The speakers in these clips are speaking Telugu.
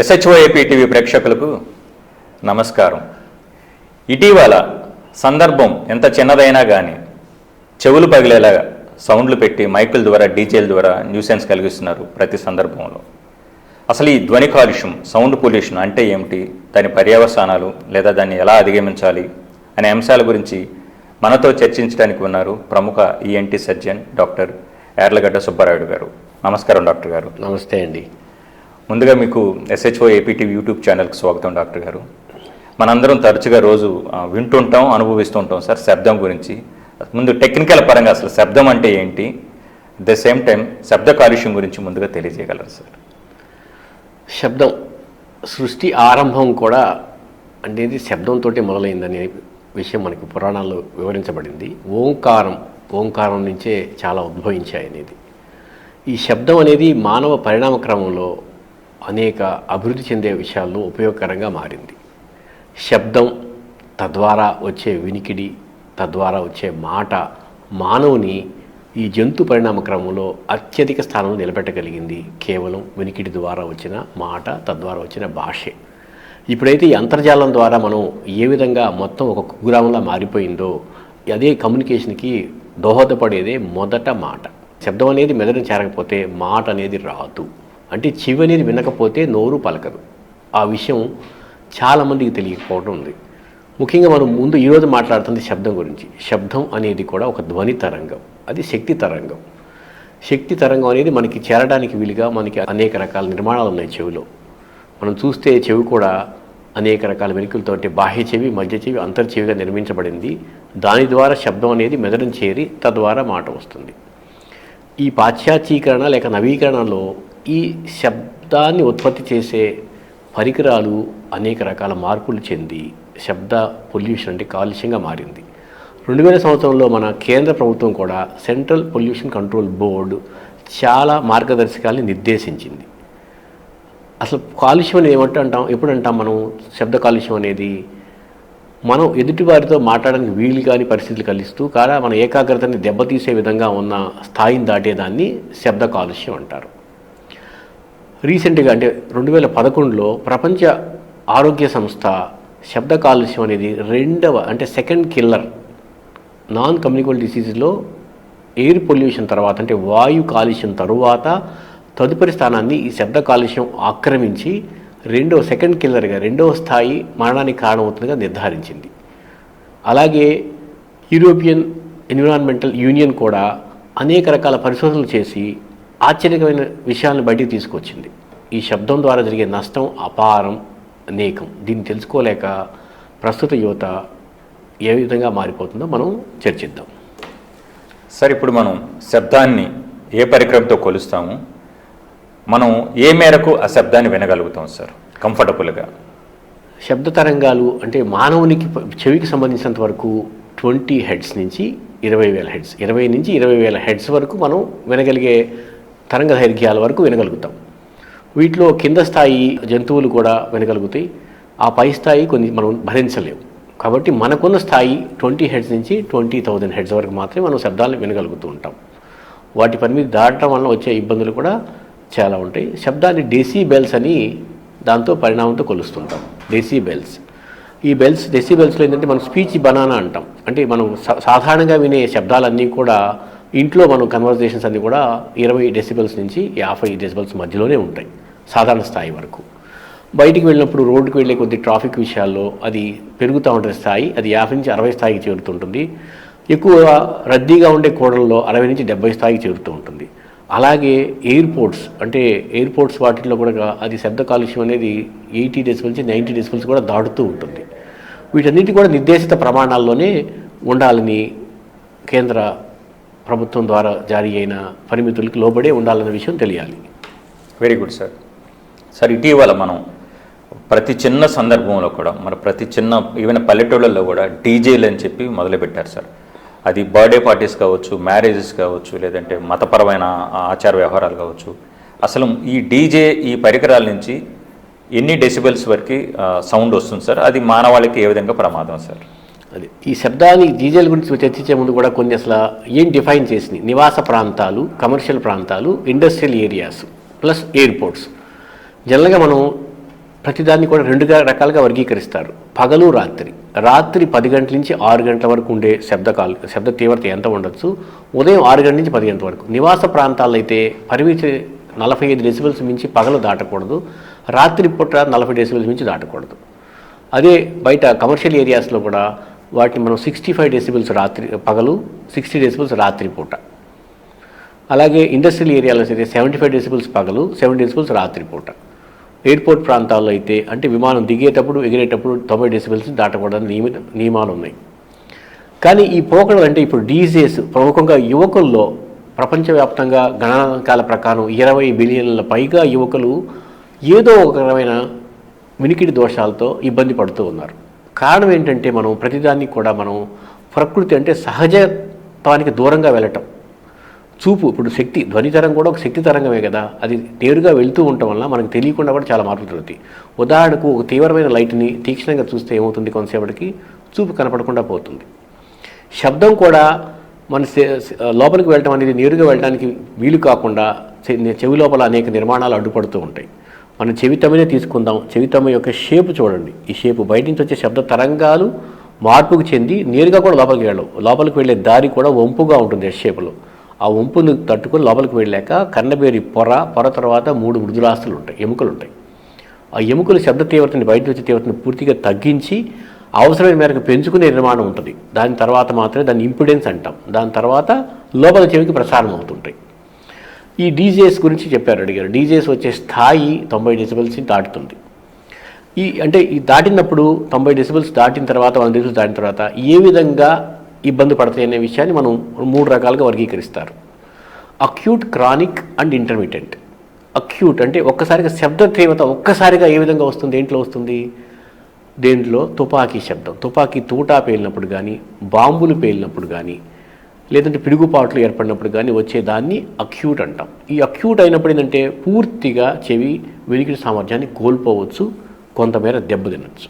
ఎస్హెచ్ఓఏపీ టీవీ ప్రేక్షకులకు నమస్కారం. ఇటీవల సందర్భం ఎంత చిన్నదైనా కానీ చెవులు పగిలేలా సౌండ్లు పెట్టి మైకుల ద్వారా డీజేల ద్వారా న్యూసెన్స్ కలిగిస్తున్నారు ప్రతి సందర్భంలో. అసలు ఈ ధ్వని కాలుష్యం సౌండ్ పొల్యూషన్ అంటే ఏమిటి? దాని పర్యవసానాలు లేదా దాన్ని ఎలా అధిగమించాలి అనే అంశాల గురించి మనతో చర్చించడానికి ఉన్నారు ప్రముఖ ENT surgeon doctor Yarlagadda Subbarayudu గారు. నమస్కారం డాక్టర్ గారు. నమస్తే అండి. ముందుగా మీకు ఎస్హెచ్ఓ ఏపీటీవీ యూట్యూబ్ ఛానల్కి స్వాగతం డాక్టర్ గారు. మనందరం తరచుగా రోజు వింటుంటాం అనుభవిస్తుంటాం సార్ శబ్దం గురించి. ముందు టెక్నికల్ పరంగా అసలు శబ్దం అంటే ఏంటి? అట్ ద సేమ్ టైం శబ్ద కాలుష్యం గురించి ముందుగా తెలియజేయగలరు సార్. శబ్దం సృష్టి ఆరంభం కూడా అనేది శబ్దంతో మొదలైందనే విషయం మనకి పురాణాల్లో వివరించబడింది. ఓంకారం ఓంకారం నుంచే చాలా ఉద్భవించాయి అనేది ఈ శబ్దం అనేది మానవ పరిణామ క్రమంలో అనేక అభివృద్ధి చెందే విషయాల్లో ఉపయోగకరంగా మారింది. శబ్దం తద్వారా వచ్చే వినికిడి తద్వారా వచ్చే మాట మానవుని ఈ జంతు పరిణామ క్రమంలో అత్యధిక స్థానంలో నిలబెట్టగలిగింది. కేవలం వినికిడి ద్వారా వచ్చిన మాట తద్వారా వచ్చిన భాషే. ఇప్పుడైతే ఈ అంతర్జాలం ద్వారా మనం ఏ విధంగా మొత్తం ఒక కుగ్రామంలా మారిపోయిందో అదే కమ్యూనికేషన్కి దోహదపడేదే మొదట మాట. శబ్దం అనేది మెదడు చేరకపోతే మాట అనేది రాదు. అంటే చెవి అనేది వినకపోతే నోరు పలకదు. ఆ విషయం చాలామందికి తెలియకపోవడం ఉంది. ముఖ్యంగా మనం ముందు ఈరోజు మాట్లాడుతుంది శబ్దం గురించి. శబ్దం అనేది కూడా ఒక ధ్వని తరంగం. అది శక్తి తరంగం. శక్తి తరంగం అనేది మనకి చేరడానికి వీలుగా మనకి అనేక రకాల నిర్మాణాలు ఉన్నాయి చెవిలో. మనం చూస్తే చెవి కూడా అనేక రకాల వెనుకలతో అంటే బాహ్య చెవి మధ్య చెవి అంతర్చెవిగా నిర్మించబడింది. దాని ద్వారా శబ్దం అనేది మెదడు చేరి తద్వారా మాట వస్తుంది. ఈ పాశ్చాత్యీకరణ లేక నవీకరణలో ఈ శబ్దాన్ని ఉత్పత్తి చేసే పరికరాలు అనేక రకాల మార్పులు చెంది శబ్ద పొల్యూషన్ అంటే కాలుష్యంగా మారింది. రెండు వేల సంవత్సరంలో మన కేంద్ర ప్రభుత్వం కూడా సెంట్రల్ పొల్యూషన్ కంట్రోల్ బోర్డు చాలా మార్గదర్శకాల్ని నిర్దేశించింది. అసలు కాలుష్యం అనేది ఏమంటే అంటాం? ఎప్పుడు అంటాం మనం శబ్ద కాలుష్యం అనేది? మనం ఎదుటివారితో మాట్లాడడానికి వీలు కాని పరిస్థితులు కలిస్తూ కాగా మన ఏకాగ్రతని దెబ్బతీసే విధంగా ఉన్న స్థాయిని దాటేదాన్ని శబ్ద కాలుష్యం అంటారు. రీసెంట్గా అంటే రెండు వేల పదకొండులో ప్రపంచ ఆరోగ్య సంస్థ శబ్ద కాలుష్యం అనేది రెండవ అంటే సెకండ్ కిల్లర్ నాన్ కమ్యూనికబుల్ డిసీజ్లో ఎయిర్ పొల్యూషన్ తర్వాత అంటే వాయు కాలుష్యం తరువాత తదుపరి స్థానాన్ని ఈ శబ్ద కాలుష్యం ఆక్రమించి రెండో సెకండ్ కిల్లర్గా రెండవ స్థాయి మరణానికి కారణమవుతుందిగా నిర్ధారించింది. అలాగే యూరోపియన్ ఎన్విరాన్మెంటల్ యూనియన్ కూడా అనేక రకాల పరిశోధనలు చేసి ఆశ్చర్యకరమైన విషయాలను బయటికి తీసుకొచ్చింది. ఈ శబ్దం ద్వారా జరిగే నష్టం అపారం అనేకం. దీన్ని తెలుసుకోలేక ప్రస్తుత యువత ఏ విధంగా మారిపోతుందో మనం చర్చిద్దాం. సార్ ఇప్పుడు మనం శబ్దాన్ని ఏ పరికరంతో కొలుస్తాము? మనం ఏ మేరకు ఆ శబ్దాన్ని వినగలుగుతాం సార్? కంఫర్టబుల్గా. శబ్ద తరంగాలు అంటే మానవునికి చెవికి సంబంధించినంత వరకు ట్వంటీ హెడ్స్ నుంచి ఇరవై వేల హెడ్స్ ఇరవై నుంచి ఇరవై వేల హెడ్స్ వరకు మనం వినగలిగే తరంగ దైర్ఘ్యాల వరకు వినగలుగుతాం. వీటిలో కింద స్థాయి జంతువులు కూడా వినగలుగుతాయి. ఆ పై స్థాయి కొన్ని మనం భరించలేము. కాబట్టి మనకున్న స్థాయి ట్వంటీ హెడ్స్ నుంచి ట్వంటీ థౌజండ్ హెడ్స్ వరకు మాత్రమే మనం శబ్దాలను వినగలుగుతూ ఉంటాం. వాటి పరిమితి దాటడం వలన వచ్చే ఇబ్బందులు కూడా చాలా ఉంటాయి. శబ్దాన్ని డెసీ బెల్స్ అని దాంతో పరిణామంతో కొలుస్తుంటాం. డెసీ బెల్స్ ఈ బెల్స్ డెసీ బెల్స్లో ఏంటంటే మనం స్పీచ్ బనానా అంటాం. అంటే మనం సాధారణంగా వినే శబ్దాలన్నీ కూడా ఇంట్లో మనం కన్వర్జేషన్స్ అన్నీ కూడా ఇరవై డెసిబల్స్ నుంచి యాభై డెసిబల్స్ మధ్యలోనే ఉంటాయి సాధారణ స్థాయి వరకు. బయటికి వెళ్ళినప్పుడు రోడ్డుకి వెళ్ళే కొద్ది ట్రాఫిక్ విషయాల్లో అది పెరుగుతూ ఉండే స్థాయి అది యాభై నుంచి అరవై స్థాయికి చేరుతుంటుంది. ఎక్కువ రద్దీగా ఉండే కోడల్లో అరవై నుంచి డెబ్బై స్థాయికి చేరుతూ ఉంటుంది. అలాగే ఎయిర్పోర్ట్స్ అంటే ఎయిర్పోర్ట్స్ వాటిల్లో కూడా అది శబ్ద కాలుష్యం అనేది ఎయిటీ డెసిబల్స్ నుంచి నైంటీ డెసిబల్స్ కూడా దాటుతూ ఉంటుంది. వీటన్నిటి కూడా నిర్దేశిత ప్రమాణాల్లోనే ఉండాలని కేంద్ర ప్రభుత్వం ద్వారా జారీ అయిన పరిమితులకు లోబడే ఉండాలన్న విషయం తెలియాలి. వెరీ గుడ్ సార్ సార్ ఇటీవల మనం ప్రతి చిన్న సందర్భంలో కూడా మన ప్రతి చిన్న ఈవెన్ పల్లెటూళ్ళల్లో కూడా డీజేలు అని చెప్పి మొదలుపెట్టారు సార్ అది బర్త్డే పార్టీస్ కావచ్చు మ్యారేజెస్ కావచ్చు లేదంటే మతపరమైన ఆచార వ్యవహారాలు కావచ్చు. అసలు ఈ డీజే ఈ పరికరాల నుంచి ఎన్ని డెసిబెల్స్ వరకు సౌండ్ వస్తుంది సార్ అది మానవాళికి ఏ విధంగా ప్రమాదం సార్ అది. ఈ శబ్దాన్ని డీజేల గురించి చర్చించే ముందు కూడా కొన్ని అసలు ఏం డిఫైన్ చేసింది నివాస ప్రాంతాలు కమర్షియల్ ప్రాంతాలు ఇండస్ట్రియల్ ఏరియాస్ ప్లస్ ఎయిర్పోర్ట్స్ జనరల్గా మనం ప్రతిదాన్ని కూడా రెండు రకాలుగా వర్గీకరిస్తారు. పగలు రాత్రి. రాత్రి పది గంటల నుంచి ఆరు గంటల వరకు ఉండే శబ్దకాలు శబ్ద తీవ్రత ఎంత ఉండొచ్చు? ఉదయం ఆరు గంటల నుంచి పది గంటల వరకు. నివాస ప్రాంతాల్లో అయితే పరిమితి నలభై ఐదు డెసిబల్స్ మించి పగలు దాటకూడదు. రాత్రి పూట నలభై డెసిబల్స్ మించి దాటకూడదు. అదే బయట కమర్షియల్ ఏరియాస్లో కూడా వాటిని మనం సిక్స్టీ ఫైవ్ డెసిబుల్స్ రాత్రి పగలు సిక్స్టీ డెసిబుల్స్ రాత్రి పూట. అలాగే ఇండస్ట్రియల్ ఏరియాలో అయితే సెవెంటీ ఫైవ్ డెసిబుల్స్ పగలు సెవెంటీ డెసిబుల్స్ రాత్రి పూట. ఎయిర్పోర్ట్ ప్రాంతాల్లో అయితే అంటే విమానం దిగేటప్పుడు ఎగిరేటప్పుడు తొంభై డెసిబల్స్ దాటకూడదని నియమ నియమాలు ఉన్నాయి. కానీ ఈ పోకడలు అంటే ఇప్పుడు డీజేస్ ప్రముఖంగా యువకుల్లో ప్రపంచవ్యాప్తంగా గణాంకాల ప్రకారం ఇరవై బిలియన్ల పైగా యువకులు ఏదో ఒక రకమైన వినికిడి దోషాలతో ఇబ్బంది పడుతూ ఉన్నారు. కారణం ఏంటంటే మనం ప్రతిదాన్ని కూడా మనం ప్రకృతి అంటే సహజత్వానికి దూరంగా వెళ్ళటం. చూపు ఇప్పుడు శక్తి ధ్వనితరం కూడా ఒక శక్తి తరంగమే కదా. అది నేరుగా వెళ్తూ ఉండటం వల్ల మనకు తెలియకుండా కూడా చాలా మార్పులు జరుగుతాయి. ఉదాహరణకు ఒక తీవ్రమైన లైట్ని తీక్షణంగా చూస్తే ఏమవుతుంది కొంతసేపటికి? చూపు కనపడకుండా పోతుంది. శబ్దం కూడా మన లోపలికి వెళ్ళటం అనేది నేరుగా వెళ్ళడానికి వీలు కాకుండా చెవి లోపల అనేక నిర్మాణాలు అడ్డుపడుతూ ఉంటాయి. మనం చెవితమనే తీసుకుందాం. చెవితమ యొక్క షేపు చూడండి. ఈ షేపు బయట నుంచి వచ్చే శబ్ద తరంగాలు మార్పుకు చెంది నేరుగా కూడా లోపలికి వెళ్ళవు. లోపలికి వెళ్ళే దారి కూడా వంపుగా ఉంటుంది ఎస్ షేపులో. ఆ వంపును తట్టుకొని లోపలికి వెళ్ళాక కన్నబేరి పొర పొర తర్వాత మూడు మృదులాస్తులు ఉంటాయి ఎముకలు ఉంటాయి. ఆ ఎముకల శబ్ద తీవ్రతని బయట వచ్చే తీవ్రతని పూర్తిగా తగ్గించి అవసరమైన మేరకు పెంచుకునే నిర్మాణం ఉంటుంది. దాని తర్వాత మాత్రమే దాన్ని ఇంపిడెన్స్ అంటాం. దాని తర్వాత లోపల చెవికి ప్రసారం అవుతుంటాయి. ఈ డీజేస్ గురించి చెప్పారు అడిగారు. డీజేస్ వచ్చే స్థాయి తొంభై డెసిబల్స్ని దాటుతుంది. ఈ అంటే ఈ దాటినప్పుడు తొంభై డెసిబల్స్ దాటిన తర్వాత వంద డెసిబల్స్ దాటిన తర్వాత ఏ విధంగా ఇబ్బంది పడతాయి అనే విషయాన్ని మనం మూడు రకాలుగా వర్గీకరిస్తారు. Acute chronic and intermediate acute అంటే ఒక్కసారిగా శబ్ద తీవ్రత ఒక్కసారిగా ఏ విధంగా వస్తుంది? దేంట్లో వస్తుంది? దేంట్లో? తుపాకీ శబ్దం. తుపాకీ తూటా పేలినప్పుడు కానీ బాంబులు పేలినప్పుడు కానీ లేదంటే పిడుగుపాట్లు ఏర్పడినప్పుడు కానీ వచ్చేదాన్ని అక్యూట్ అంటాం. ఈ అక్యూట్ అయినప్పుడు ఏంటంటే పూర్తిగా చెవి వెనికిడి సామర్థ్యాన్ని కోల్పోవచ్చు కొంతమేర దెబ్బతినచ్చు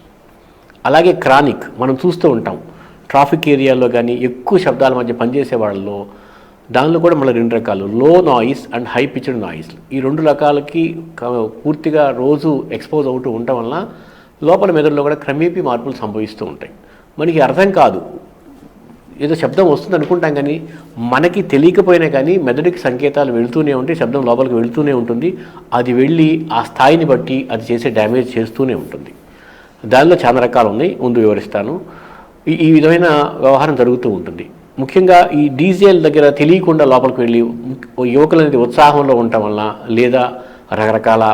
అలాగే క్రానిక్ మనం చూస్తూ ఉంటాం. ట్రాఫిక్ ఏరియాలో కానీ ఎక్కువ శబ్దాల మధ్య పనిచేసే వాళ్ళలో దానిలో కూడా మళ్ళీ రెండు రకాలు low noise and high pitched noise ఈ రెండు రకాలకి పూర్తిగా రోజు ఎక్స్పోజ్ అవుతూ ఉండటం వల్ల లోపల మెదడులో కూడా క్రమేపీ మార్పులు సంభవిస్తూ ఉంటాయి. మనకి అర్థం కాదు ఏదో శబ్దం వస్తుంది అనుకుంటాం కానీ మనకి తెలియకపోయినా కానీ మెదడుకి సంకేతాలు వెళుతూనే ఉంటే శబ్దం లోపలికి వెళుతూనే ఉంటుంది. అది వెళ్ళి ఆ స్థాయిని బట్టి అది చేసే డ్యామేజ్ చేస్తూనే ఉంటుంది. దానిలో చాలా రకాలు ఉన్నాయి ముందు వివరిస్తాను. ఈ ఈ విధమైన వ్యవహారం జరుగుతూ ఉంటుంది. ముఖ్యంగా ఈ డీజేల్ దగ్గర తెలియకుండా లోపలికి వెళ్ళి యువకులు అనేది ఉత్సాహంలో ఉండటం వలన లేదా రకరకాల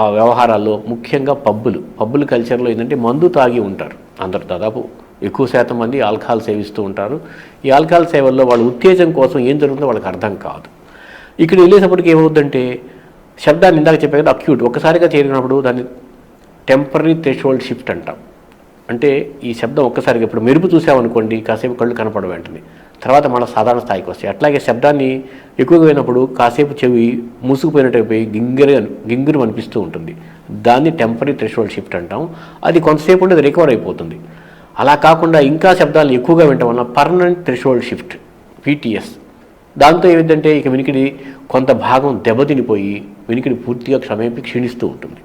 ఆ వ్యవహారాల్లో ముఖ్యంగా పబ్బులు పబ్బులు కల్చర్లో ఏంటంటే మందు తాగి ఉంటారు అందరు దాదాపు. ఎక్కువ శాతం మంది ఆల్కహాల్ సేవిస్తూ ఉంటారు. ఈ ఆల్కహాల్ సేవల్లో వాళ్ళ ఉత్తేజం కోసం ఏం జరుగుతుందో వాళ్ళకి అర్థం కాదు. ఇక్కడ వెళ్ళేటప్పటికి ఏమవుతుందంటే శబ్దాన్ని ఇందాక చెప్పే కదా అక్యూట్ ఒక్కసారిగా చేరినప్పుడు దాన్ని టెంపరీ థ్రెషోల్డ్ షిఫ్ట్ అంటాం. అంటే ఈ శబ్దం ఒక్కసారిగా ఇప్పుడు మెరుపు చూసామనుకోండి కాసేపు కళ్ళు కనపడ వెంటనే. తర్వాత మన సాధారణ స్థాయికి వస్తాయి. అట్లాగే శబ్దాన్ని ఎక్కువగా పోయినప్పుడు కాసేపు చెవి మూసుకుపోయినట్టు అయిపోయి గింగిరి గింగిరి అనిపిస్తూ ఉంటుంది. దాన్ని టెంపరీ థ్రెషోల్డ్ షిఫ్ట్ అంటాం. అది కొంతసేపు ఉండేది రికవర్ అయిపోతుంది. అలా కాకుండా ఇంకా శబ్దాలు ఎక్కువగా వినటం వల్ల పర్మనెంట్ థ్రెషోల్డ్ షిఫ్ట్ పీటీఎస్ దాంతో ఏమిటంటే ఇక వినికిడి కొంత భాగం దెబ్బతినిపోయి వినికిడి పూర్తిగా క్షమేపి క్షీణిస్తూ ఉంటుంది.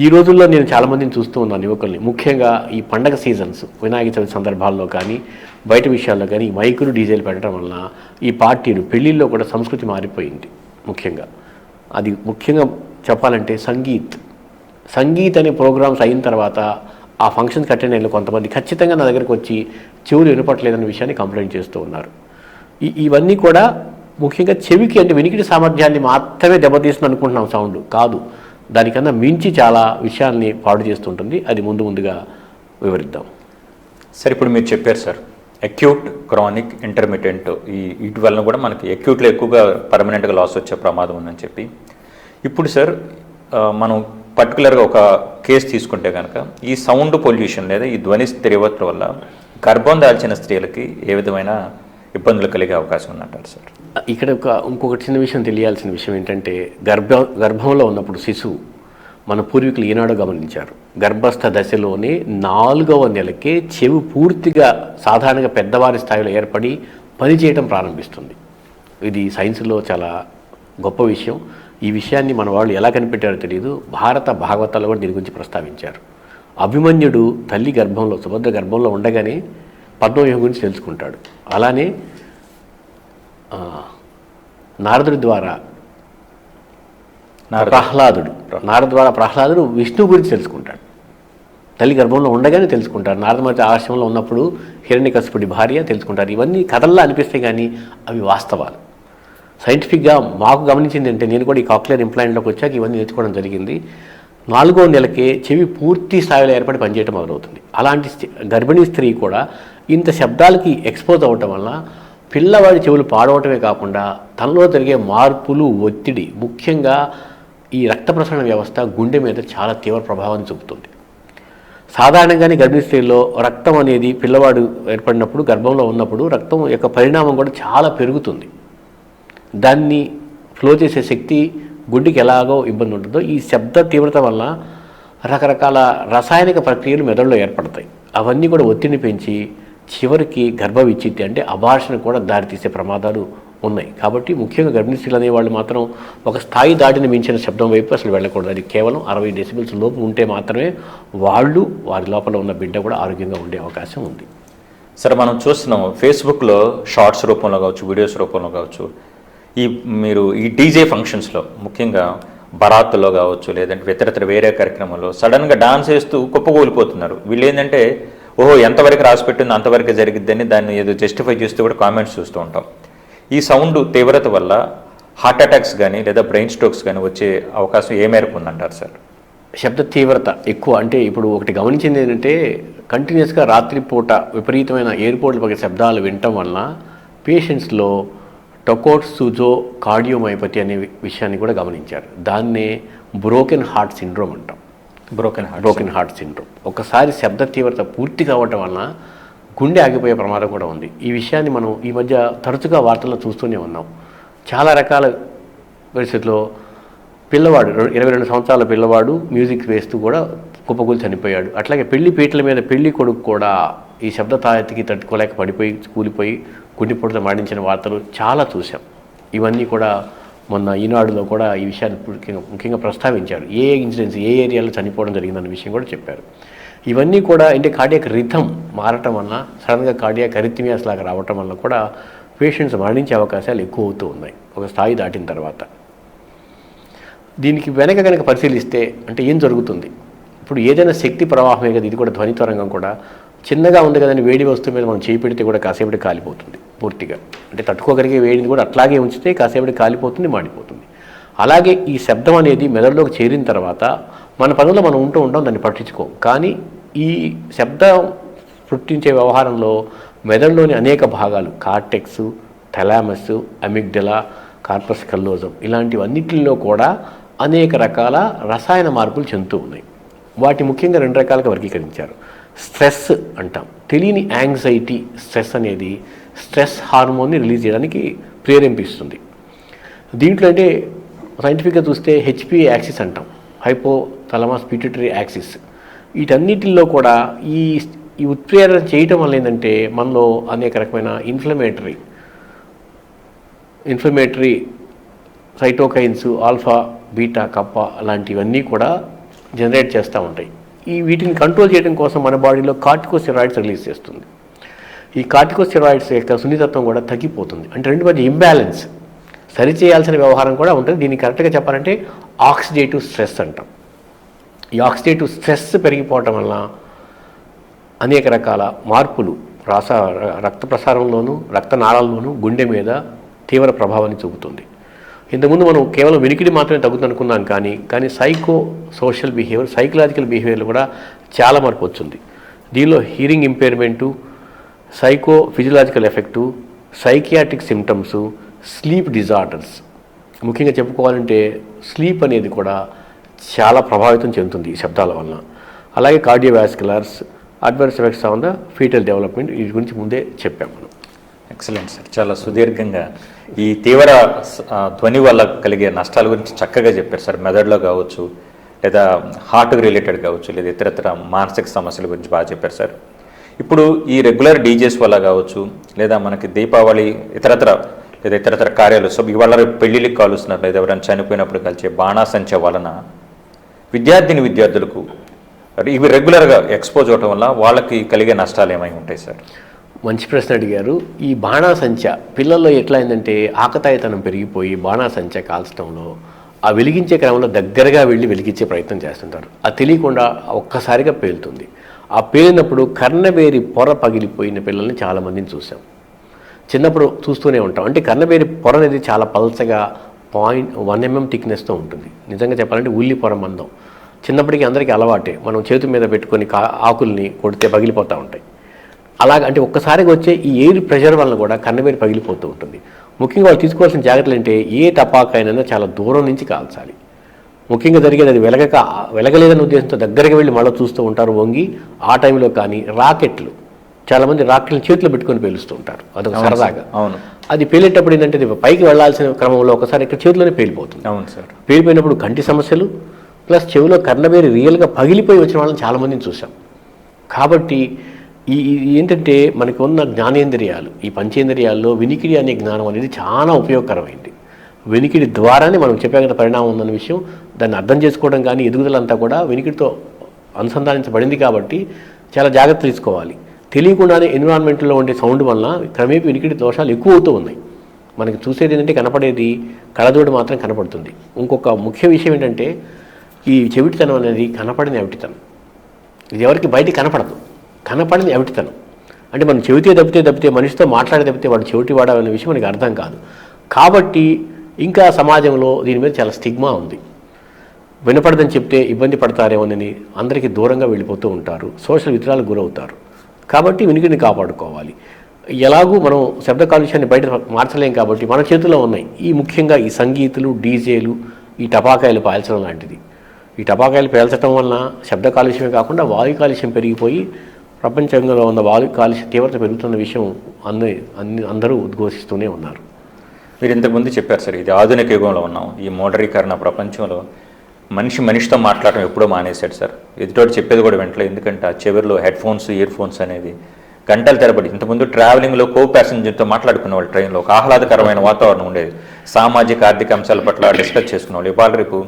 ఈ రోజుల్లో నేను చాలామందిని చూస్తూ ఉన్నాను యువకుల్ని. ముఖ్యంగా ఈ పండగ సీజన్స్ వినాయక చవితి సందర్భాల్లో కానీ బయట విషయాల్లో కానీ ఈ మైకులు డీజేలు పెట్టడం వలన ఈ పార్టీలు పెళ్ళిళ్ళలో కూడా సంస్కృతి మారిపోయింది ముఖ్యంగా. అది ముఖ్యంగా చెప్పాలంటే సంగీత్. సంగీత్ అనే ప్రోగ్రామ్స్ అయిన తర్వాత ఆ ఫంక్షన్కి అటెండ్ అయిన కొంతమంది ఖచ్చితంగా నా దగ్గరకు వచ్చి చెవులు వినపట్లేదన్న విషయాన్ని కంప్లైంట్ చేస్తూ ఉన్నారు. ఈ ఇవన్నీ కూడా ముఖ్యంగా చెవికి అంటే వినికిడి సామర్థ్యాన్ని మాత్రమే దెబ్బతీస్తుంది అనుకుంటున్నాం సౌండ్ కాదు. దానికన్నా మించి చాలా విషయాల్ని పాడు చేస్తుంటుంది అది ముందు ముందుగా వివరిద్దాం. సార్ ఇప్పుడు మీరు చెప్పారు సార్ అక్యూట్ క్రానిక్ ఇంటర్మీడియంట్ ఈ వీటి వలన కూడా మనకి అక్యూట్లో ఎక్కువగా పర్మనెంట్గా లాస్ వచ్చే ప్రమాదం ఉందని చెప్పి. ఇప్పుడు సార్ మనం పర్టికులర్గా ఒక కేసు తీసుకుంటే కనుక ఈ సౌండ్ పొల్యూషన్ లేదా ఈ ధ్వని తీవ్రత వల్ల గర్భం దాల్చిన స్త్రీలకి ఏ విధమైన ఇబ్బందులు కలిగే అవకాశం ఉందంటారు సార్? ఇక్కడ ఒక ఇంకొక చిన్న విషయం తెలియాల్సిన విషయం ఏంటంటే గర్భ గర్భంలో ఉన్నప్పుడు శిశువు మన పూర్వీకులు ఈనాడు గమనించారు. గర్భస్థ దశలోనే నాలుగవ నెలకే చెవి పూర్తిగా సాధారణంగా పెద్దవారి స్థాయిలో ఏర్పడి పనిచేయడం ప్రారంభిస్తుంది. ఇది సైన్స్లో చాలా గొప్ప విషయం. ఈ విషయాన్ని మన వాళ్ళు ఎలా కనిపెట్టారో తెలియదు భారత భాగవతాలు కూడా దీని గురించి ప్రస్తావించారు. అభిమన్యుడు తల్లి గర్భంలో సుభద్ర గర్భంలో ఉండగానే పద్మవ్యూహం గురించి తెలుసుకుంటాడు. అలానే నారదుడి ద్వారా. ప్రహ్లాదుడు నారద ద్వారా ప్రహ్లాదుడు విష్ణు గురించి తెలుసుకుంటాడు. తల్లి గర్భంలో ఉండగానే తెలుసుకుంటారు నారదమతి ఆశ్రమంలో ఉన్నప్పుడు హిరణ్యకశిపుడి భార్య తెలుసుకుంటారు. ఇవన్నీ కథల్లో అనిపిస్తాయి కానీ అవి వాస్తవాలు. సైంటిఫిక్గా మాకు గమనించింది అంటే నేను కూడా ఈ కాక్లియర్ ఇంప్లాంట్లోకి వచ్చాక ఇవన్నీ నేర్చుకోవడం జరిగింది. నాలుగో నెలకే చెవి పూర్తి స్థాయిలో ఏర్పడి పనిచేయడం మొదలవుతుంది. అలాంటి గర్భిణీ స్త్రీ కూడా ఇంత శబ్దాలకి ఎక్స్పోజ్ అవ్వటం వల్ల పిల్లవాడి చెవులు పాడవటమే కాకుండా తనలో జరిగే మార్పులు ఒత్తిడి ముఖ్యంగా ఈ రక్త ప్రసరణ వ్యవస్థ గుండె మీద చాలా తీవ్ర ప్రభావాన్ని చూపుతుంది. సాధారణంగానే గర్భిణీ స్త్రీలో రక్తం అనేది పిల్లవాడు ఏర్పడినప్పుడు గర్భంలో ఉన్నప్పుడు రక్తం యొక్క పరిణామం కూడా చాలా పెరుగుతుంది. దాన్ని ఫ్లో చేసే శక్తి గుడ్డికి ఎలాగో ఇబ్బంది ఉంటుందో ఈ శబ్ద తీవ్రత వల్ల రకరకాల రసాయనిక ప్రక్రియలు మెదడులో ఏర్పడతాయి. అవన్నీ కూడా ఒత్తిడిని పెంచి చివరికి గర్భవిచ్చిత్తి అంటే అభాషణ కూడా దారితీసే ప్రమాదాలు ఉన్నాయి. కాబట్టి ముఖ్యంగా గర్భిణీ స్త్రీలు అనేవాళ్ళు మాత్రం ఒక స్థాయి దాటిని మించిన శబ్దం వైపు అసలు వెళ్ళకూడదు. అది కేవలం అరవై డెసిబిల్స్ లోపు ఉంటే మాత్రమే వాళ్ళు వారి లోపల ఉన్న బిడ్డ కూడా ఆరోగ్యంగా ఉండే అవకాశం ఉంది. సరే మనం చూస్తున్నాం ఫేస్బుక్లో షార్ట్స్ రూపంలో కావచ్చు వీడియోస్ రూపంలో కావచ్చు ఈ మీరు ఈ డీజే ఫంక్షన్స్లో ముఖ్యంగా బరాత్లో కావచ్చు లేదంటే ఇతరత్ర వేరే కార్యక్రమంలో సడన్గా డాన్స్ వేస్తూ కుప్పకూలిపోతున్నారు. వీళ్ళు ఏంటంటే ఓహో ఎంతవరకు రాసి పెట్టిందో అంతవరకు జరిగిద్దని దాన్ని ఏదో జస్టిఫై చేస్తూ కూడా కామెంట్స్ చూస్తూ ఉంటాం. ఈ సౌండ్ తీవ్రత వల్ల హార్ట్ అటాక్స్ కానీ లేదా బ్రెయిన్ స్ట్రోక్స్ కానీ వచ్చే అవకాశం ఏ మేరకు ఉందంటారు సార్? శబ్ద తీవ్రత ఎక్కువ. అంటే ఇప్పుడు ఒకటి గమనించింది ఏంటంటే కంటిన్యూస్గా రాత్రిపూట విపరీతమైన ఎయిర్పోర్ట్ల పక్క శబ్దాలు వినటం వలన పేషెంట్స్లో టొకోట్ సుజో కార్డియోమైపతి అనే విషయాన్ని కూడా గమనించారు. దాన్నే బ్రోకెన్ హార్ట్ సిండ్రోమ్ అంటాం. Broken heart broken heart syndrome. ఒకసారి శబ్ద తీవ్రత పూర్తిగా అవ్వటం వలన గుండె ఆగిపోయే ప్రమాదం కూడా ఉంది. ఈ విషయాన్ని మనం ఈ మధ్య తరచుగా వార్తల్లో చూస్తూనే ఉన్నాం. చాలా రకాల పరిస్థితుల్లో పిల్లవాడు ఇరవై రెండు సంవత్సరాల పిల్లవాడు మ్యూజిక్ వేస్తూ కూడా కుప్పకూలి చనిపోయాడు. అట్లాగే పెళ్ళి పీటల మీద పెళ్ళి కొడుకు కూడా ఈ శబ్ద తాయెత్తికి తట్టుకోలేక పడిపోయి కూలిపోయి గుండెపోటుతో మరణించిన వార్తలు చాలా చూసాం ఇవన్నీ కూడా మొన్న ఈనాడులో కూడా ఈ విషయాన్ని ముఖ్యంగా ముఖ్యంగా ప్రస్తావించారు. ఏ ఇన్సిడెంట్స్ ఏ ఏరియాలో చనిపోవడం జరిగిందన్న విషయం కూడా చెప్పారు. ఇవన్నీ కూడా అంటే కార్డియాక్ రిథం మారటం వల్ల సడన్గా కార్డియాక్ అరిథిమియాస్ లాగా రావటం వల్ల కూడా పేషెంట్స్ మరణించే అవకాశాలు ఎక్కువ అవుతూ ఉన్నాయి ఒక స్థాయి దాటిన తర్వాత. దీనికి వెనక కనుక పరిశీలిస్తే అంటే ఏం జరుగుతుంది? ఇప్పుడు ఏదైనా శక్తి ప్రవాహమే కదా ఇది కూడా ధ్వని తరంగం కూడా చిన్నగా ఉంది కదండి వేడి వస్తువు మీద మనం చేయి పెడితే కూడా కాసేపటి కాలిపోతుంది పూర్తిగా. అంటే తట్టుకోగలిగే వేడిని కూడా అట్లాగే ఉంచితే కాసేపటి కాలిపోతుంది మాడిపోతుంది. అలాగే ఈ శబ్దం అనేది మెదడులోకి చేరిన తర్వాత మన పనుల్లో మనం ఉంటూ ఉంటాం దాన్ని పట్టించుకోం కానీ ఈ శబ్దం సృష్టించే వ్యవహారంలో మెదడులోని అనేక భాగాలు cortex thalamus amygdala corpus callosum ఇలాంటివన్నిటిలో కూడా అనేక రకాల రసాయన మార్పులు చెందుతూ ఉన్నాయి. వాటి ముఖ్యంగా రెండు రకాలుగా వర్గీకరించారు. స్ట్రెస్ అంటాం. తెలియని యాంగ్జైటీ స్ట్రెస్ అనేది స్ట్రెస్ హార్మోన్ని రిలీజ్ చేయడానికి ప్రేరేపిస్తుంది. దీంట్లో అంటే సైంటిఫిక్గా చూస్తే హెచ్పి యాక్సిస్ అంటాం. Hypothalamus pituitary axis. వీటన్నిటిల్లో కూడా ఈ ఈ ఉత్ప్రేరణ చేయటం వల్ల ఏంటంటే మనలో అనేక రకమైన inflammatory inflammatory cytokines alpha beta kappa లాంటివన్నీ కూడా జనరేట్ చేస్తూ ఉంటాయి. ఈ వీటిని కంట్రోల్ చేయడం కోసం మన బాడీలో కార్టికోస్టెరాయిడ్స్ రిలీజ్ చేస్తుంది. ఈ కార్టికోస్టెరాయిడ్స్ యొక్క సున్నితత్వం కూడా తగ్గిపోతుంది. అంటే రెండు మధ్య ఇంబ్యాలెన్స్ సరిచేయాల్సిన వ్యవహారం కూడా ఉంటుంది. దీన్ని కరెక్ట్గా చెప్పాలంటే ఆక్సిడేటివ్ స్ట్రెస్ అంటాం. ఈ ఆక్సిడేటివ్ స్ట్రెస్ పెరిగిపోవటం వల్ల అనేక రకాల మార్పులు రాస రక్త ప్రసారంలోనూ రక్తనాళాల్లోనూ గుండె మీద తీవ్ర ప్రభావాన్ని చూపుతుంది. ఇంతకుముందు మనం కేవలం వినికిడి మాత్రమే తగ్గుతుంది అనుకున్నాం కానీ కానీ సైకో సోషల్ బిహేవియర్ సైకలాజికల్ బిహేవియర్లో కూడా చాలా మార్పు వచ్చింది. దీనిలో hearing impairment psychophysiological effect psychiatric symptoms sleep disorders ముఖ్యంగా చెప్పుకోవాలంటే స్లీప్ అనేది కూడా చాలా ప్రభావితం చెందుతుంది ఈ శబ్దాల వలన. అలాగే cardiovasculars adverse effects on the fetal development వీటి గురించి ముందే చెప్పాం మనం. ఎక్సలెంట్ సార్ చాలా సుదీర్ఘంగా. ఈ తీవ్ర ధ్వని వల్ల కలిగే నష్టాల గురించి చక్కగా చెప్పారు సార్ మెదడులో కావచ్చు లేదా హార్ట్కి రిలేటెడ్ కావచ్చు లేదా ఇతరత్ర మానసిక సమస్యల గురించి బాగా చెప్పారు సార్ ఇప్పుడు ఈ రెగ్యులర్ డీజేస్ వల్ల కావచ్చు లేదా మనకి దీపావళి ఇతరత్ర లేదా ఇతరతర కార్యాలు సో ఇవాళ రేపు పెళ్ళిళ్ళకి కాలుస్తున్నారు లేదా ఎవరైనా చనిపోయినప్పుడు కలిసే బాణాసంచ వలన విద్యార్థిని విద్యార్థులకు ఇవి రెగ్యులర్గా ఎక్స్పోజ్ అవటం వల్ల వాళ్ళకి కలిగే నష్టాలు ఏమై ఉంటాయి సార్ మంచి ప్రశ్న అడిగారు. ఈ బాణాసంచ పిల్లల్లో ఎట్లా అయిందంటే ఆకతాయితనం పెరిగిపోయి బాణాసంచ కాల్చడంలో ఆ వెలిగించే క్రమంలో దగ్గరగా వెళ్ళి వెలిగించే ప్రయత్నం చేస్తుంటారు. అది తెలియకుండా ఒక్కసారిగా పేలుతుంది. ఆ పేలినప్పుడు కర్ణబేరి పొర పగిలిపోయిన పిల్లల్ని చాలామందిని చూసాం. చిన్నప్పుడు చూస్తూనే ఉంటాం. అంటే కర్ణబేరి పొర అనేది చాలా పల్చగా పాయింట్ వన్ ఎంఎం థిక్నెస్తో ఉంటుంది. నిజంగా చెప్పాలంటే ఉల్లి పొర మందం. చిన్నప్పటికీ అందరికీ అలవాటే. మనం చేతి మీద పెట్టుకొని ఆకుల్ని కొడితే పగిలిపోతూ ఉంటాయి. అలాగ అంటే ఒక్కసారిగా వచ్చే ఈ ఎయిర్ ప్రెషర్ వల్ల కూడా కన్నబేరి పగిలిపోతూ ఉంటుంది. ముఖ్యంగా వాళ్ళు తీసుకోవాల్సిన జాగ్రత్తలు అంటే ఏ టపాకాయనైనా చాలా దూరం నుంచి కాల్చాలి. ముఖ్యంగా జరిగేది అది వెలగక వెలగలేదనే ఉద్దేశంతో దగ్గరికి వెళ్ళి మళ్ళీ చూస్తూ ఉంటారు వంగి ఆ టైంలో కానీ రాకెట్లు చాలామంది రాకెట్లు చేతిలో పెట్టుకొని పేలుస్తూ ఉంటారు. అదొక సరదాగా. అవును. అది పేలేటప్పుడు ఏంటంటే పైకి వెళ్ళాల్సిన క్రమంలో ఒకసారి ఇక్కడ చేతిలోనే పేలిపోతుంది. అవును సార్. పేలిపోయినప్పుడు కంటి సమస్యలు ప్లస్ చెవిలో కర్ణబేరి రియల్గా పగిలిపోయి వచ్చిన వాళ్ళని చాలామందిని చూసాం కాబట్టి ఈ ఏంటంటే మనకు ఉన్న జ్ఞానేంద్రియాలు ఈ పంచేంద్రియాల్లో వినికిడి అనే జ్ఞానం అనేది చాలా ఉపయోగకరమైంది. వినికిడి ద్వారానే మనం చెప్పే కదా పరిణామం ఉందన్న విషయం దాన్ని అర్థం చేసుకోవడం కానీ ఎదుగుదలంతా కూడా వినికిడితో అనుసంధానించబడింది కాబట్టి చాలా జాగ్రత్త తీసుకోవాలి. తెలియకుండానే ఎన్విరాన్మెంట్లో ఉండే సౌండ్ వల్ల క్రమేపీ వినికిడి దోషాలు ఎక్కువ అవుతూ ఉన్నాయి. మనకి చూసేది ఏంటంటే కనపడేది కళ్ళజోడు మాత్రం కనపడుతుంది. ఇంకొక ముఖ్య విషయం ఏంటంటే ఈ చెవిటితనం అనేది కనపడని అవిటితనం. ఇది ఎవరికి బయటికి కనపడదు. కనపడని అవిటితనం అంటే మనం చెవితే తప్పితే తప్పితే మనిషితో మాట్లాడే తప్పితే వాడు చెవిటి వాడా అనే విషయం మనకి అర్థం కాదు. కాబట్టి ఇంకా సమాజంలో దీని మీద చాలా స్టిగ్మా ఉంది. వినపడదని చెప్తే ఇబ్బంది పడతారేమోనని అందరికీ దూరంగా వెళ్ళిపోతూ ఉంటారు. సోషల్ విత్రాలకు గురవుతారు. కాబట్టి వినికిడిని కాపాడుకోవాలి. ఎలాగూ మనం శబ్ద కాలుష్యాన్ని బయట మార్చలేం కాబట్టి మన చేతిలో ఉన్నాయి. ఈ ముఖ్యంగా ఈ సంగీతులు డీజేలు ఈ టపాకాయలు పాల్చడం లాంటిది. ఈ టపాకాయలు పేల్చడం వలన శబ్ద కాలుష్యమే కాకుండా వాయు కాలుష్యం పెరిగిపోయి ప్రపంచంలో ఉన్న వాయు కాలుష్య తీవ్రత పెరుగుతున్న విషయం అన్ని అన్ని అందరూ ఉద్ఘోషిస్తూనే ఉన్నారు. మీరు ఇంతకుముందు చెప్పారు సార్ ఇది ఆధునిక యుగంలో ఉన్నాం. ఈ మోడరీకరణ ప్రపంచంలో మనిషి మనిషితో మాట్లాడటం ఎప్పుడో మానేశాడు సార్. ఎదుటోటి చెప్పేది కూడా వెంటనే ఎందుకంటే ఆ చివరిలో హెడ్ ఫోన్స్ ఇయర్ ఫోన్స్ అనేది గంటల తరబడి. ఇంతకుముందు ట్రావెలింగ్లో కో ప్యాసింజర్తో మాట్లాడుకునేవాళ్ళు ట్రైన్లో ఒక ఆహ్లాదకరమైన వాతావరణం ఉండేది. సామాజిక ఆర్థిక అంశాల పట్ల డిస్కస్ చేసుకునేవాళ్ళు ఇవాళ రేపు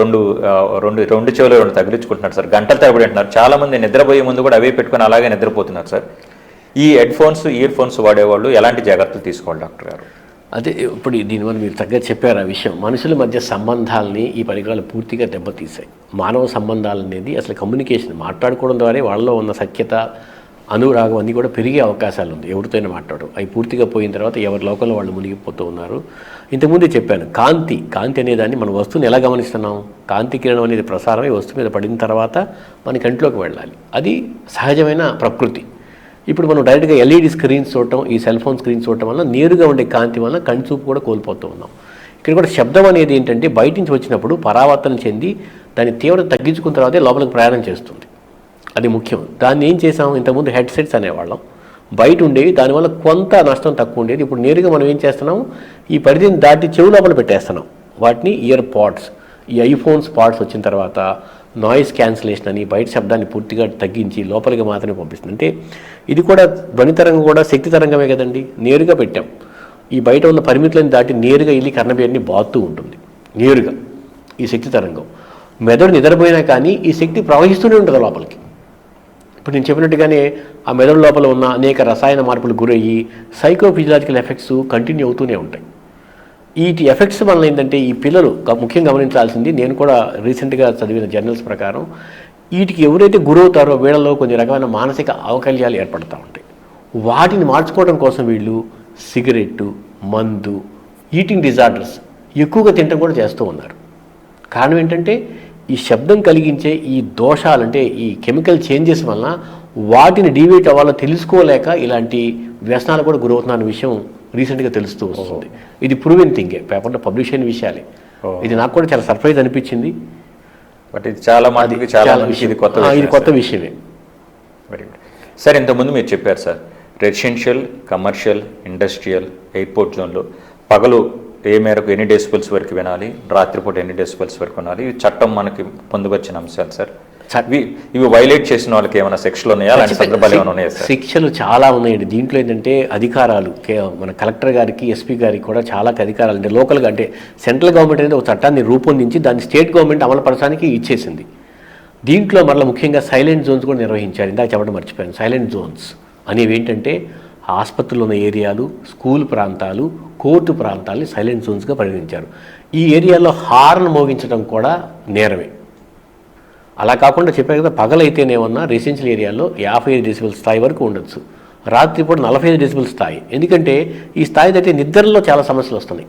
రెండు రెండు రెండు చెవులు రెండు తగిలించుకుంటున్నారు సార్. గంటల తరబడి అంటున్నారు. చాలామంది నిద్రపోయే ముందు కూడా అవే పెట్టుకొని అలాగే నిద్రపోతున్నారు సార్. ఈ హెడ్ ఫోన్స్ ఇయర్ ఫోన్స్ వాడేవాళ్ళు ఎలాంటి జాగ్రత్తలు తీసుకోవాలి డాక్టర్ గారు? అదే ఇప్పుడు దీనివల్ల మీరు తగ్గ చెప్పారు ఆ విషయం. మనుషుల మధ్య సంబంధాలని ఈ పరికరాలు పూర్తిగా దెబ్బతీసాయి మానవ సంబంధాలు అనేది అసలు కమ్యూనికేషన్ మాట్లాడుకోవడం ద్వారా వాళ్ళలో ఉన్న సఖ్యత అనురాగం అన్నీ కూడా పెరిగే అవకాశాలు ఉంది. ఎవరితోనే మాట్లాడడం. అవి పూర్తిగా పోయిన తర్వాత ఎవరి లోకంలో వాళ్ళు మునిగిపోతూ ఉన్నారు. ఇంతకుముందే చెప్పాను కాంతి. కాంతి అనేదాన్ని మన వస్తువుని ఎలా గమనిస్తున్నాం? కాంతి కిరణం అనేది ప్రసారమై వస్తువు మీద పడిన తర్వాత మన కంట్లోకి వెళ్ళాలి. అది సహజమైన ప్రకృతి. ఇప్పుడు మనం డైరెక్ట్గా ఎల్ఈడి స్క్రీన్స్ చూడటం ఈ సెల్ ఫోన్ స్క్రీన్స్ చూడటం వల్ల నేరుగా ఉండే కాంతి వల్ల కణ్చూపు కూడా కోల్పోతూ ఉన్నాం. ఇక్కడ కూడా శబ్దం అనేది ఏంటంటే బయట నుంచి వచ్చినప్పుడు పరావర్తన చెంది దాని తీవ్రత తగ్గించుకున్న తర్వాతే లోపలికి ప్రయాణం చేస్తుంది. అది ముఖ్యం. దాన్ని ఏం చేసాం ఇంతకుముందు హెడ్సెట్స్ అనేవాళ్ళం. బయట ఉండేవి దానివల్ల కొంత నష్టం తక్కువ ఉండేది. ఇప్పుడు నేరుగా మనం ఏం చేస్తున్నాం? ఈ పరిధిని దాటి చెవు లోపల పెట్టేస్తున్నాం. వాటిని ఇయర్ పాడ్స్ ఈ ఐఫోన్స్ పాడ్స్ వచ్చిన తర్వాత నాయిస్ క్యాన్సిలేషన్ అని బయట శబ్దాన్ని పూర్తిగా తగ్గించి లోపలికి మాత్రమే పంపిస్తుంది. అంటే ఇది కూడా ధ్వనితరంగం కూడా శక్తి తరంగమే కదండి. నేరుగా పెట్టాం. ఈ బయట ఉన్న పరిమితులను దాటి నేరుగా వెళ్ళి కర్ణబేరిని బాతూ ఉంటుంది. నేరుగా ఈ శక్తి తరంగం. మెదడు నిద్రపోయినా కానీ ఈ శక్తి ప్రవహిస్తూనే ఉంటుంది లోపలికి. ఇప్పుడు నేను చెప్పినట్టుగానే ఆ మెదడు లోపల ఉన్న అనేక రసాయన మార్పులు గురయ్యి సైకోఫిజియలాజికల్ ఎఫెక్ట్స్ కంటిన్యూ అవుతూనే ఉంటాయి. వీటి ఎఫెక్ట్స్ వల్ల ఏంటంటే ఈ పిల్లలు ముఖ్యంగా గమనించాల్సింది నేను కూడా రీసెంట్గా చదివిన జర్నల్స్ ప్రకారం వీటికి ఎవరైతే గురవుతారో వీళ్ళలో కొన్ని రకమైన మానసిక అవకల్యాలు ఏర్పడుతూ ఉంటాయి. వాటిని మార్చుకోవడం కోసం వీళ్ళు సిగరెట్టు మందు ఈటింగ్ డిజార్డర్స్ ఎక్కువగా తినడం కూడా చేస్తూ ఉన్నారు. కారణం ఏంటంటే ఈ శబ్దం కలిగించే ఈ దోషాలు అంటే ఈ కెమికల్ చేంజెస్ వలన వాటిని డీవేట్ అవ్వాలో తెలుసుకోలేక ఇలాంటి వ్యసనాలు కూడా గురవుతున్న విషయం రీసెంట్గా తెలుస్తూ వస్తుంది. ఇది ప్రూవెన్ థింగే. పేపర్లో పబ్లిష్ అయిన విషయాలే. ఇది నాకు కూడా చాలా సర్ప్రైజ్ అనిపించింది. బట్ ఇది చాలా మందికి చాలా మందికి ఇది కొత్త ఇది విషయం కొత్త. విషయమే. వెరీ గుడ్ సార్ ఇంతకుముందు మీరు చెప్పారు sir residential commercial industrial airport జోన్లో పగలు ఏ మేరకు ఎన్ని డెసిబల్స్ వరకు వినాలి? రాత్రిపూట ఎన్ని డెసిబల్స్ వరకు వినాలి ఈ చట్టం మనకి పొందుపరిచిన అంశాలు సార్. ఇవి ఇవి వైలేట్ చేసిన వాళ్ళకి ఏమైనా శిక్షలు ఉన్నాయా? అలాంటి సందర్భాలు ఏమైనా ఉన్నాయా సార్? శిక్షలు చాలా ఉన్నాయండి. దీంట్లో ఏంటంటే అధికారాలు మన కలెక్టర్ గారికి ఎస్పీ గారికి కూడా చాలా అధికారాలు అంటే లోకల్గా అంటే సెంట్రల్ గవర్నమెంట్ అనేది ఒక చట్టాన్ని రూపొందించి దాన్ని స్టేట్ గవర్నమెంట్ అమలుపరచడానికి ఇచ్చేసింది. దీంట్లో మరలా ముఖ్యంగా సైలెంట్ జోన్స్ కూడా నిర్వహించారు. ఇందాక చెప్పడం మర్చిపోయాను. సైలెంట్ జోన్స్ అనేవి ఏంటంటే ఆసుపత్రులు ఉన్న ఏరియాలు స్కూల్ ప్రాంతాలు కోర్టు ప్రాంతాలని సైలెంట్ జోన్స్గా పరిగణించారు. ఈ ఏరియాలో హార్న్ మోగించడం కూడా నేరమే. అలా కాకుండా చెప్పారు కదా పగలైతేనేమన్నా రెసిడెన్షియల్ ఏరియాలో యాభై ఐదు డెసిబుల్ స్థాయి వరకు ఉండొచ్చు. రాత్రిపూట నలభై ఐదు డెసిబుల్ స్థాయి. ఎందుకంటే ఈ స్థాయి అయితే నిద్రలో చాలా సమస్యలు వస్తున్నాయి.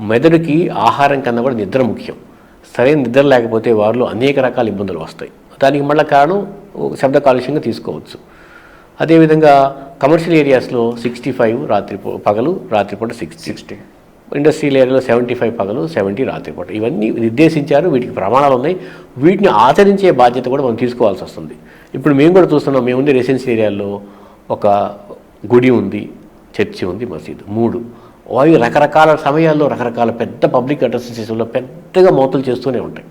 మెదడుకి ఆహారం కన్నా కూడా నిద్ర ముఖ్యం. సరైన నిద్ర లేకపోతే వారిలో అనేక రకాల ఇబ్బందులు వస్తాయి. దానికి మళ్ళీ కారణం శబ్ద కాలుష్యంగా తీసుకోవచ్చు. అదేవిధంగా కమర్షియల్ ఏరియాస్లో సిక్స్టీ ఫైవ్ రాత్రి పగలు రాత్రిపూట సిక్స్టీ సిక్స్టీ ఇండస్ట్రియల్ ఏరియాలో సెవెంటీ ఫైవ్ పగలు సెవెంటీ రాత్రిపూట ఇవన్నీ నిర్దేశించారు వీటికి ప్రమాణాలు ఉన్నాయి. వీటిని ఆచరించే బాధ్యత కూడా మనం తీసుకోవాల్సి వస్తుంది. ఇప్పుడు మేము కూడా చూస్తున్నాం మేము ఉండే రెసిడెన్షియల్ ఏరియాలో ఒక గుడి ఉంది చర్చి ఉంది మసీదు. మూడు. అవి రకరకాల సమయాల్లో రకరకాల పెద్ద పబ్లిక్ అడ్రస్లో పెద్దగా మోతలు చేస్తూనే ఉంటాయి.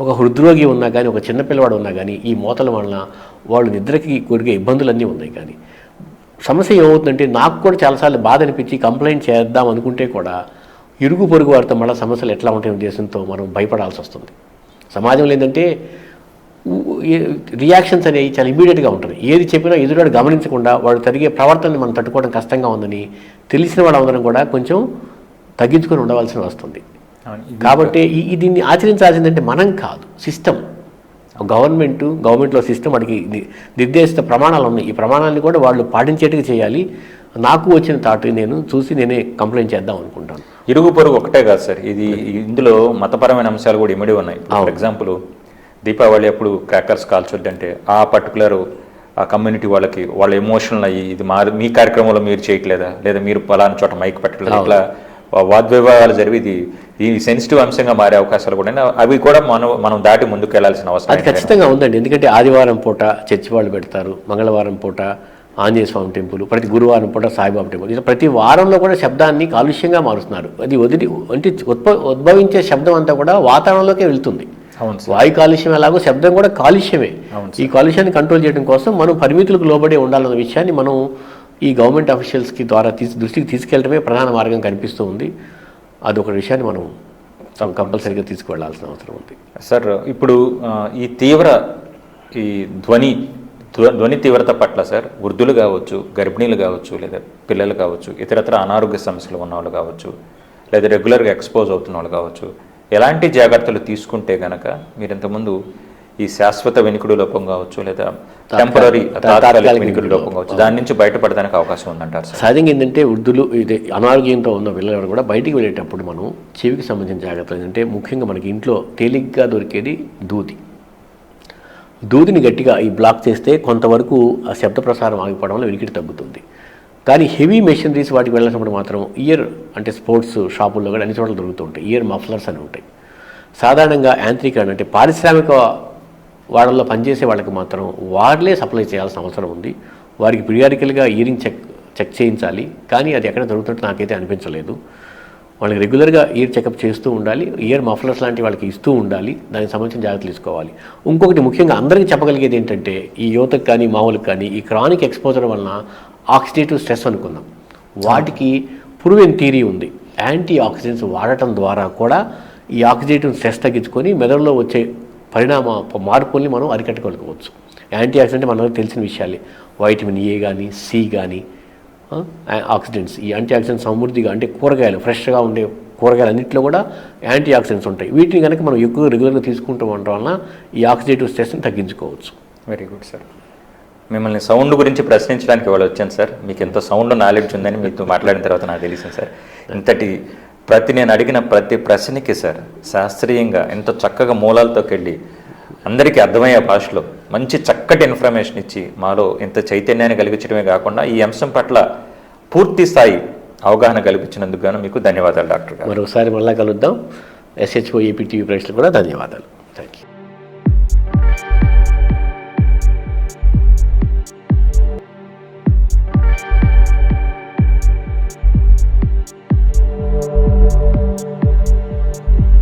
ఒక హృద్రోగి ఉన్నా కానీ ఒక చిన్నపిల్లవాడు ఉన్నా కానీ ఈ మోతల వలన వాళ్ళు నిద్రకి కొరిగే ఇబ్బందులన్నీ ఉన్నాయి కానీ. సమస్య ఏమవుతుందంటే నాకు కూడా చాలాసార్లు బాధ అనిపించి కంప్లైంట్ చేద్దాం అనుకుంటే కూడా ఇరుగు పొరుగు వారితో మళ్ళీ సమస్యలు ఎట్లా ఉంటాయనే ఉద్దేశంతో మనం భయపడాల్సి వస్తుంది. సమాజంలో ఏంటంటే రియాక్షన్స్ అనేవి చాలా ఇమీడియట్గా ఉంటుంది ఏది చెప్పినా ఎదురువాడు గమనించకుండా వాడు జరిగే ప్రవర్తనని మనం తట్టుకోవడం కష్టంగా ఉందని తెలిసిన వాడు అందరం కూడా కొంచెం తగ్గించుకొని ఉండవలసి వస్తుంది. కాబట్టి ఈ దీన్ని ఆచరించాల్సిందంటే మనం కాదు సిస్టమ్ గవర్నమెంట్ గవర్నమెంట్లో సిస్టమ్ వాడికి నిర్దేశిత ప్రమాణాలు ఉన్నాయి. ఈ ప్రమాణాలను కూడా వాళ్ళు పాటించేట్టుగా చేయాలి. నాకు వచ్చిన థాట్ నేను చూసి నేనే కంప్లైంట్ చేద్దాం అనుకుంటాను. ఇరుగు పొరుగు ఒకటే కాదు సార్. ఇది ఇందులో మతపరమైన అంశాలు కూడా ఇమిడి ఉన్నాయి. ఫర్ ఎగ్జాంపుల్ దీపావళి అప్పుడు క్రాకర్స్ కాల్చొద్దంటే ఆ పర్టికులర్ ఆ కమ్యూనిటీ వాళ్ళకి వాళ్ళ ఎమోషనల్ అయ్యి ఇది మా మీ కార్యక్రమంలో మీరు చేయట్లేదా? లేదా మీరు పలానా చోట మైక్ పెట్టలేదు ఇట్లా వాద్వివాదాలు జరిగి ఇది ఈ సెన్సిటివ్ అంశంగా మారే అవకాశాలు కూడా. అవి కూడా మనం మనం దాటి ముందుకు వెళ్ళాల్సిన అవసరం అది ఖచ్చితంగా ఉందండి. ఎందుకంటే ఆదివారం పూట చర్చి వాళ్ళు పెడతారు మంగళవారం పూట ఆంజనేయ స్వామి టెంపుల్ ప్రతి గురువారం పూట సాయిబాబా టెంపుల్. ఇలా ప్రతి వారంలో కూడా శబ్దాన్ని కాలుష్యంగా మారుస్తున్నారు. అది వదిలి అంటే ఉద్భ ఉద్భవించే శబ్దం అంతా కూడా వాతావరణంలోకే వెళ్తుంది. వాయు కాలుష్యం ఎలాగో శబ్దం కూడా కాలుష్యమే. అవును ఈ కాలుష్యాన్ని కంట్రోల్ చేయడం కోసం మనం పరిమితులకు లోబడి ఉండాలన్న విషయాన్ని మనం ఈ గవర్నమెంట్ అఫీషియల్స్కి ద్వారా తీసి దృష్టికి తీసుకెళ్ళడమే ప్రధాన మార్గం కనిపిస్తూ ఉంది. అదొక విషయాన్ని మనం కంపల్సరీగా తీసుకువెళ్ళాల్సిన అవసరం ఉంది. సార్ ఇప్పుడు ఈ తీవ్ర ఈ ధ్వని ధ్వని తీవ్రత పట్ల సార్ వృద్ధులు కావచ్చు గర్భిణీలు కావచ్చు లేదా పిల్లలు కావచ్చు ఇతరత్ర అనారోగ్య సమస్యలు ఉన్నవాళ్ళు కావచ్చు లేదా రెగ్యులర్గా ఎక్స్పోజ్ అవుతున్న వాళ్ళు కావచ్చు ఎలాంటి జాగ్రత్తలు తీసుకుంటే గనక మీరు ఇంతకుముందు ఈ శాశ్వత వెనుకుడు లోపం కావచ్చు లేదా టెంపరీ తాత్కాలిక వెనుకుడు లోపం కావచ్చు. దాని నుంచి బయటపడడానికి అవకాశం ఉందంటారు సార్. సహజంగా ఏంటంటే వృద్ధులు ఇది అనారోగ్యంతో ఉన్న పిల్లలు కూడా బయటికి వెళ్ళేటప్పుడు మనం చెవికి సంబంధించిన జాగ్రత్తలు. ఏంటంటే ముఖ్యంగా మనకి ఇంట్లో తేలిగ్గా దొరికేది దూది. దూదిని గట్టిగా ఈ బ్లాక్ చేస్తే కొంతవరకు ఆ శబ్ద ప్రసారం ఆగిపోవడం వల్ల వెలికిడి తగ్గుతుంది. కానీ హెవీ మెషినరీస్ వాటికి వెళ్ళినప్పుడు మాత్రం ఇయర్ అంటే స్పోర్ట్స్ షాపుల్లో కూడా అన్ని చోట్ల దొరుకుతూ ఉంటాయి. ఇయర్ మఫ్లర్స్ అని ఉంటాయి. సాధారణంగా యాంత్రికరణ అంటే పారిశ్రామిక వాళ్ళలో పనిచేసే వాళ్ళకి మాత్రం వాళ్ళే సప్లై చేయాల్సిన అవసరం ఉంది. వారికి పీరియాడికల్గా ఇయరింగ్ చెక్ చెక్ చేయించాలి. కానీ అది ఎక్కడ జరుగుతున్నట్టు నాకైతే అనిపించలేదు. వాళ్ళకి రెగ్యులర్గా ఇయర్ చెకప్ చేస్తూ ఉండాలి. ఇయర్ మఫ్లర్స్ లాంటి వాళ్ళకి ఇస్తూ ఉండాలి. దానికి సంబంధించిన జాగ్రత్తలు తీసుకోవాలి. ఇంకొకటి ముఖ్యంగా అందరికీ చెప్పగలిగేది ఏంటంటే ఈ యువతకు కానీ మామూలుకి కానీ ఈ క్రానిక్ ఎక్స్పోజర్ వలన ఆక్సిడేటివ్ స్ట్రెస్ అనుకుందాం. వాటికి ప్రూవెన్ థీరీ ఉంది. యాంటీ ఆక్సిడెంట్స్ వాడటం ద్వారా కూడా ఈ ఆక్సిడేటివ్ స్ట్రెస్ తగ్గించుకొని మెదడులో వచ్చే పరిణామ మార్పుల్ని మనం అరికట్టుకోవచ్చు యాంటీ ఆక్సిడెంట్ మనకు తెలిసిన విషయాలే. వైటమిన్ ఏ కానీ సి కానీ ఆక్సిడెంట్స్ ఈ యాంటీ ఆక్సిడెంట్స్ సమృద్ధిగా అంటే కూరగాయలు ఫ్రెష్గా ఉండే కూరగాయలు అన్నింటిలో కూడా యాంటీ ఆక్సిడెంట్స్ ఉంటాయి. వీటిని కనుక మనం ఎక్కువ రెగ్యులర్గా తీసుకుంటూ ఉండడం వలన ఈ ఆక్సిడేటివ్ స్ట్రెస్ని తగ్గించుకోవచ్చు. వెరీ గుడ్ సార్ మిమ్మల్ని సౌండ్ గురించి ప్రశ్నించడానికి ఇవాళ వచ్చాను సార్ మీకు ఎంతో సౌండ్ నాలెడ్జ్ ఉందని మీతో మాట్లాడిన తర్వాత నాకు తెలిసింది సార్ ఇంతటి ప్రతి నేను అడిగిన ప్రతి ప్రశ్నకి సార్ శాస్త్రీయంగా ఎంత చక్కగా మూలాలతో కెళ్ళి అందరికీ అర్థమయ్యే భాషలో మంచి చక్కటి ఇన్ఫర్మేషన్ ఇచ్చి మాలో ఇంత చైతన్యాన్ని కలిగించడమే కాకుండా ఈ అంశం పట్ల పూర్తి స్థాయి అవగాహన కల్పించినందుకు గాను మీకు ధన్యవాదాలు డాక్టర్ గారు. మరోసారి మళ్ళా కలుద్దాం. ఎస్హెచ్ఓ ఏపీటీవీ ప్రేక్షకులు కూడా ధన్యవాదాలు. Thank you